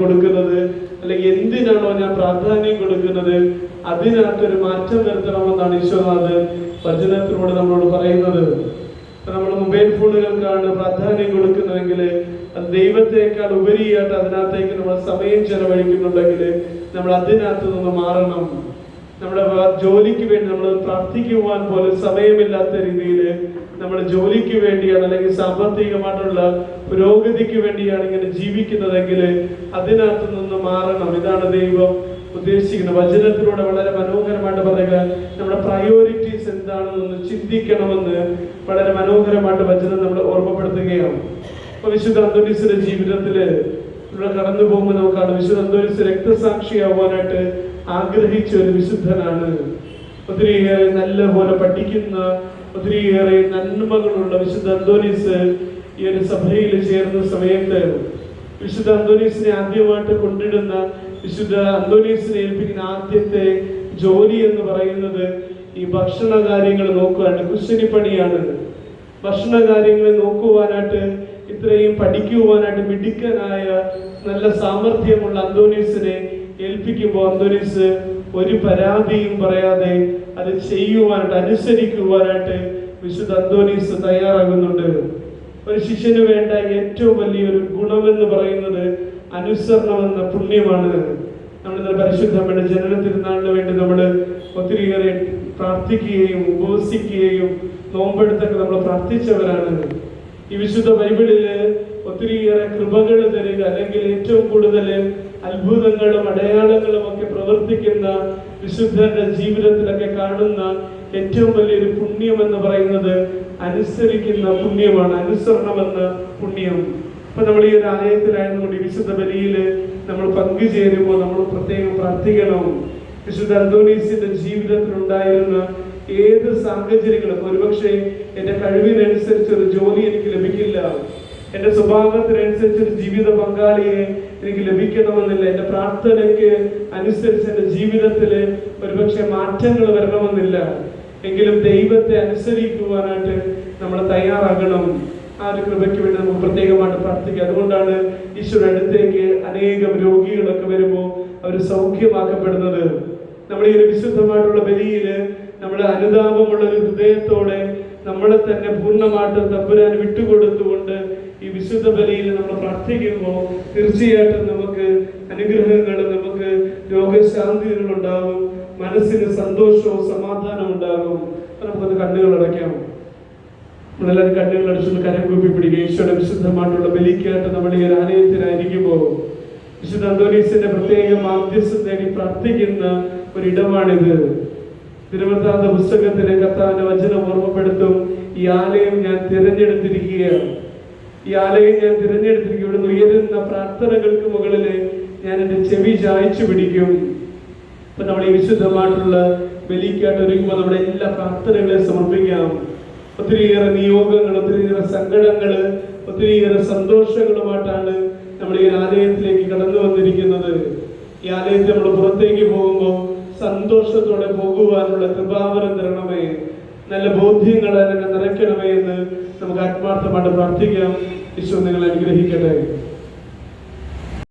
കൊടുക്കുന്നത്? അല്ലെങ്കിൽ എന്തിനാണോ ഞാൻ പ്രാധാന്യം കൊടുക്കുന്നത്? അതിനകത്തൊരു മാറ്റം വരുത്തണമെന്നാണ് ഈശ്വരനാഥ് വചനത്തിലൂടെ നമ്മളോട് പറയുന്നത്. നമ്മൾ മൊബൈൽ ഫോണുകൾക്കാണ് പ്രാധാന്യം കൊടുക്കുന്നതെങ്കിൽ അത് ദൈവത്തെക്കാൾ ഉപരിയായിട്ട് അതിനകത്തേക്ക് നമ്മൾ സമയം ചെലവഴിക്കുന്നുണ്ടെങ്കിൽ നമ്മൾ അതിനകത്ത് നിന്ന് മാറണം. നമ്മുടെ ജോലിക്ക് വേണ്ടി നമ്മൾ പ്രാർത്ഥിക്കുവാൻ പോലും സമയമില്ലാത്ത രീതിയിൽ നമ്മൾ ജോലിക്ക് വേണ്ടിയാണ് അല്ലെങ്കിൽ സാമ്പത്തികമായിട്ടുള്ള പുരോഗതിക്ക് വേണ്ടിയാണ് ഇങ്ങനെ ജീവിക്കുന്നതെങ്കിൽ അതിനകത്ത് നിന്ന് മാറണം. ഇതാണ് ദൈവം ഉദ്ദേശിക്കുന്നത്. വചനത്തിലൂടെ വളരെ മനോഹരമായിട്ട് പറയുക നമ്മുടെ പ്രയോറിറ്റീസ് എന്താണെന്ന് ചിന്തിക്കണമെന്ന് വളരെ മനോഹരമായിട്ട് വചനം നമ്മൾ ഓർമ്മപ്പെടുത്തുകയാണ്. അപ്പൊ വിശുദ്ധ അന്തോണീസിന്റെ ജീവിതത്തിൽ ഇവിടെ കടന്നു പോകുമ്പോൾ നമുക്കാണ് വിശുദ്ധ അന്തോണീസ് രക്തസാക്ഷിയാവാനായിട്ട് ആഗ്രഹിച്ച ഒരു വിശുദ്ധനാണ്. ഒത്തിരിയേറെ നല്ല പോലെ പഠിക്കുന്ന ഒത്തിരിയേറെ നന്മകളുള്ള വിശുദ്ധ അന്തോനീസ് ഈ ഒരു സഭയിൽ ചേർന്ന സമയത്ത് വിശുദ്ധ അന്തോനീസിനെ ആദ്യമായിട്ട് കൊണ്ടിടുന്ന വിശുദ്ധ അന്തോനീസിനെ ഏൽപ്പിക്കുന്ന ആദ്യത്തെ ജോലി എന്ന് പറയുന്നത് ഈ ഭക്ഷണ കാര്യങ്ങൾ നോക്കുകയാണ് കുശനിപ്പണിയാണ് ഭക്ഷണ കാര്യങ്ങൾ നോക്കുവാനായിട്ട് ഇത്രയും പഠിക്കുവാനായിട്ട് മിടുക്കനായ നല്ല സാമർഥ്യമുള്ള അന്തോണീസിനെ ഏൽപ്പിക്കുമ്പോൾ അന്തോനിസ് ഒരു പരാതിയും പറയാതെ അത് ചെയ്യുവാനായിട്ട് അനുസരിക്കുവാനായിട്ട് വിശുദ്ധ അന്തോനീസ് തയ്യാറാകുന്നുണ്ട്. ഒരു ശിഷ്യന് വേണ്ട ഏറ്റവും വലിയൊരു ഗുണമെന്ന് പറയുന്നത് അനുസരണം എന്ന പുണ്യമാണ്. നമ്മൾ ഇന്നലെ പരിശുദ്ധമ്മയുടെ ജനന തിരുനാളിന് വേണ്ടി നമ്മൾ ഒത്തിരിയേറെ പ്രാർത്ഥിക്കുകയും ഉപവസിക്കുകയും നോമ്പെടുത്തൊക്കെ നമ്മൾ പ്രാർത്ഥിച്ചവരാണ്. ഈ വിശുദ്ധ ബൈബിളിൽ ഒത്തിരിയേറെ കൃപകൾ തരിക അല്ലെങ്കിൽ ഏറ്റവും കൂടുതൽ അത്ഭുതങ്ങളും അടയാളങ്ങളും ഒക്കെ പ്രവർത്തിക്കുന്ന വിശുദ്ധരുടെ ജീവിതത്തിലൊക്കെ കാണുന്ന ഏറ്റവും വലിയൊരു പുണ്യം എന്ന് പറയുന്നത് അനുസരിക്കുന്ന പുണ്യമാണ് അനുസരണം എന്ന പുണ്യം. അപ്പൊ നമ്മൾ ഈ ഒരു ആലയത്തിലായിരുന്നു കൂടി വിശുദ്ധ ബലിയിൽ നമ്മൾ പങ്കുചേരുമ്പോൾ നമ്മൾ പ്രത്യേകം പ്രാർത്ഥിക്കണം. വിശുദ്ധ അന്തോണീസിന്റെ ജീവിതത്തിൽ ഉണ്ടായിരുന്ന ഏത് സാഹചര്യങ്ങളും ഒരുപക്ഷെ എന്റെ കഴിവിനനുസരിച്ച് ഒരു ജോലി എനിക്ക് എന്റെ സ്വഭാവത്തിനനുസരിച്ച് ഒരു ജീവിത പങ്കാളിയെ എനിക്ക് ലഭിക്കണമെന്നില്ല. എന്റെ പ്രാർത്ഥനയ്ക്ക് അനുസരിച്ച് എന്റെ ജീവിതത്തിൽ ഒരുപക്ഷെ മാറ്റങ്ങൾ വരണമെന്നില്ല. എങ്കിലും ദൈവത്തെ അനുസരിക്കുവാനായിട്ട് നമ്മൾ തയ്യാറാകണം. ആ ഒരു കൃപയ്ക്ക് വേണ്ടി നമുക്ക് പ്രത്യേകമായിട്ട് പ്രാർത്ഥിക്കുക അതുകൊണ്ടാണ് ഈശ്വര അടുത്തേക്ക് അനേകം രോഗികളൊക്കെ വരുമ്പോൾ അവർ സൗഖ്യമാക്കപ്പെടുന്നത്. നമ്മൾ ഈ ഒരു വിശുദ്ധമായിട്ടുള്ള ബലിയിൽ നമ്മുടെ അനുതാപമുള്ള ഒരു ഹൃദയത്തോടെ നമ്മളെ തന്നെ പൂർണമായിട്ടും തമ്പുരാൻ വിട്ടുകൊടുത്തുകൊണ്ട് ഈ വിശുദ്ധ ബലിയിൽ നമ്മൾ പ്രാർത്ഥിക്കുമ്പോൾ തീർച്ചയായിട്ടും നമുക്ക് അനുഗ്രഹങ്ങൾ നമുക്ക് രോഗശാന്തികൾ ഉണ്ടാകും മനസ്സിന് സന്തോഷവും സമാധാനവും ഉണ്ടാകും. നമുക്കത് കണ്ണുകൾ അടയ്ക്കാം. നമ്മളെല്ലാവരും കണ്ണുകൾ അടിച്ചൊന്ന് കരം കൂപ്പി പിടിക്കുക ഈശോയുടെ വിശുദ്ധമായിട്ടുള്ള ബലിക്കായിട്ട് നമ്മൾ ഈ ഒരു ആലയത്തിലായിരിക്കുമ്പോൾ വിശുദ്ധ അന്തോണീസിന്റെ പ്രത്യേക മാധ്യസ്ഥം തേടി പ്രാർത്ഥിക്കുന്ന ഒരിടമാണിത് തിരുവനന്തപുരത്തെ പുസ്തകത്തിലെ കത്താന്റെ വചനം ഓർമ്മപ്പെടുത്തും. ഈ ആലയം ഞാൻ തിരഞ്ഞെടുത്തിരിക്കുകയാണ്. ഈ ആലയം ഞാൻ തിരഞ്ഞെടുത്തിരിക്കും ഇവിടെ ഉയരുന്ന പ്രാർത്ഥനകൾക്ക് മുകളിൽ ഞാൻ എന്റെ ചെവി ചായച്ചു പിടിക്കും. ഇപ്പൊ നമ്മൾ ഈ വിശുദ്ധമായിട്ടുള്ള ബലിക്കായിട്ട് ഒരുങ്ങുമ്പോൾ നമ്മുടെ എല്ലാ പ്രാർത്ഥനകളെ സമർപ്പിക്കാം. ഒത്തിരിയേറെ നിയോഗങ്ങൾ ഒത്തിരിയേറെ സങ്കടങ്ങൾ ഒത്തിരിയേറെ സന്തോഷങ്ങളുമായിട്ടാണ് നമ്മൾ ഈ ആലയത്തിലേക്ക് കടന്നു വന്നിരിക്കുന്നത്. ഈ ആലയത്തിൽ നമ്മൾ പുറത്തേക്ക് പോകുമ്പോൾ സന്തോഷത്തോടെ പോകുവാനുള്ള കൃപാവരം തരണമേ. നല്ല ബോധ്യങ്ങൾ എന്നെ നിറയ്ക്കണമേ എന്ന് നമുക്ക് ആത്മാർത്ഥമായിട്ട് പ്രാർത്ഥിക്കാം. ഈശോ നിങ്ങൾ അനുഗ്രഹിക്കട്ടെ.